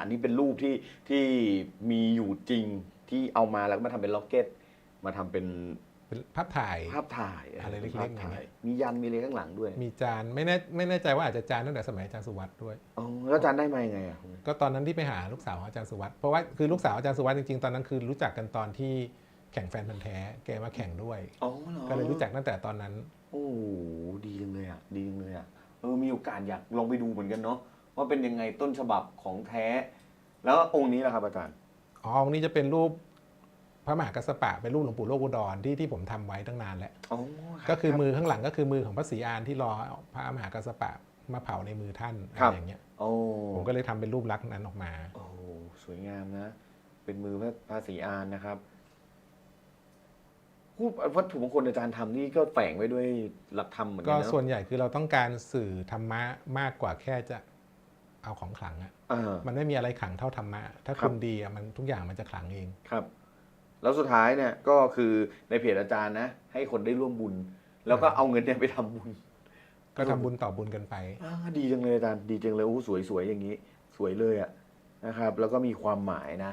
อันนี้เป็นรูปที่ที่มีอยู่จริงที่เอามาแล้วก็มาทำเป็นล็อกเก็ต มาทำเป็นเป็นภาพถ่าย ภาพถ่ายอะไรเล็กๆภาพอย่างถ่าเงี้ยยมียันมีอะไรข้างหลังด้วยมีจานไม่แน่ไม่แน่ใจว่าอาจจะจานตั้งแต่สมัยอาจารย์สุวัตด้วย อ๋อแล้วอาจารย์ได้มายังไงอะ ก็ตอนนั้นที่ไปหาลูกสาวของอาจารย์สุวัตเพราะว่าคือลูกสาวอาจารย์สุวัตจริงๆตอนนั้นคือรู้จักกันตอนที่แข่งแฟนพันธ์แท้แกมาแข่งด้วย อ๋อเหรอก็เลยรู้จักตั้งแต่ตอนนั้น โอ้โหดีจังเลยอะ ดีจังเลยอะ เออ มีโอกาสอยากลองไปดูเหมือนกันเนาะ ว่าเป็นยังไงต้นฉบับของแท้ แล้วองค์นี้ล่ะครับอาจารย์อ๋อองค์นี้จะเป็นรูปพระมหากัสสปะเป็นรูปหลวงปู่โลกอุดรที่ที่ผมทำไว้ตั้งนานแล้วอ๋อก็คือมือข้างหลังก็คือมือของพระศรีอานที่รอเอาพระมหากัสสปะมาเผาในมือท่านอะไรอย่างเงี้ยโอ้ผมก็เลยทำเป็นรูปลักษณ์นั้นออกมา โอ้โหสวยงามนะ เป็นมือพระภาษีอานนะครับรูปวัตถุมงคลอาจารย์ทำนี่ก็แฝงไว้ด้วยหลักธรรมเหมือนก็กันเนาะส่วนใหญ่คือเราต้องการสื่อธรรมะมากกว่าแค่จะ เอาของขลังอะอ่ามันไม่มีอะไรขลังเท่าธรรมะ ถ้าครับคุณดีอะมันทุกอย่างมันจะขลังเองครับ แล้วสุดท้ายเนี่ยก็คือในเพจอาจารย์นะ ให้คนได้ร่วมบุญ แล้วก็เอาเงินเนี่ยไปทำบุญ ก็ทำบุญต่อบุญกันไปอ่าดีจังเลยอาจารย์ดีจังเลยโอ้สวยสวยอย่างนี้ สวยเลยอะนะครับ แล้วก็มีความหมายนะ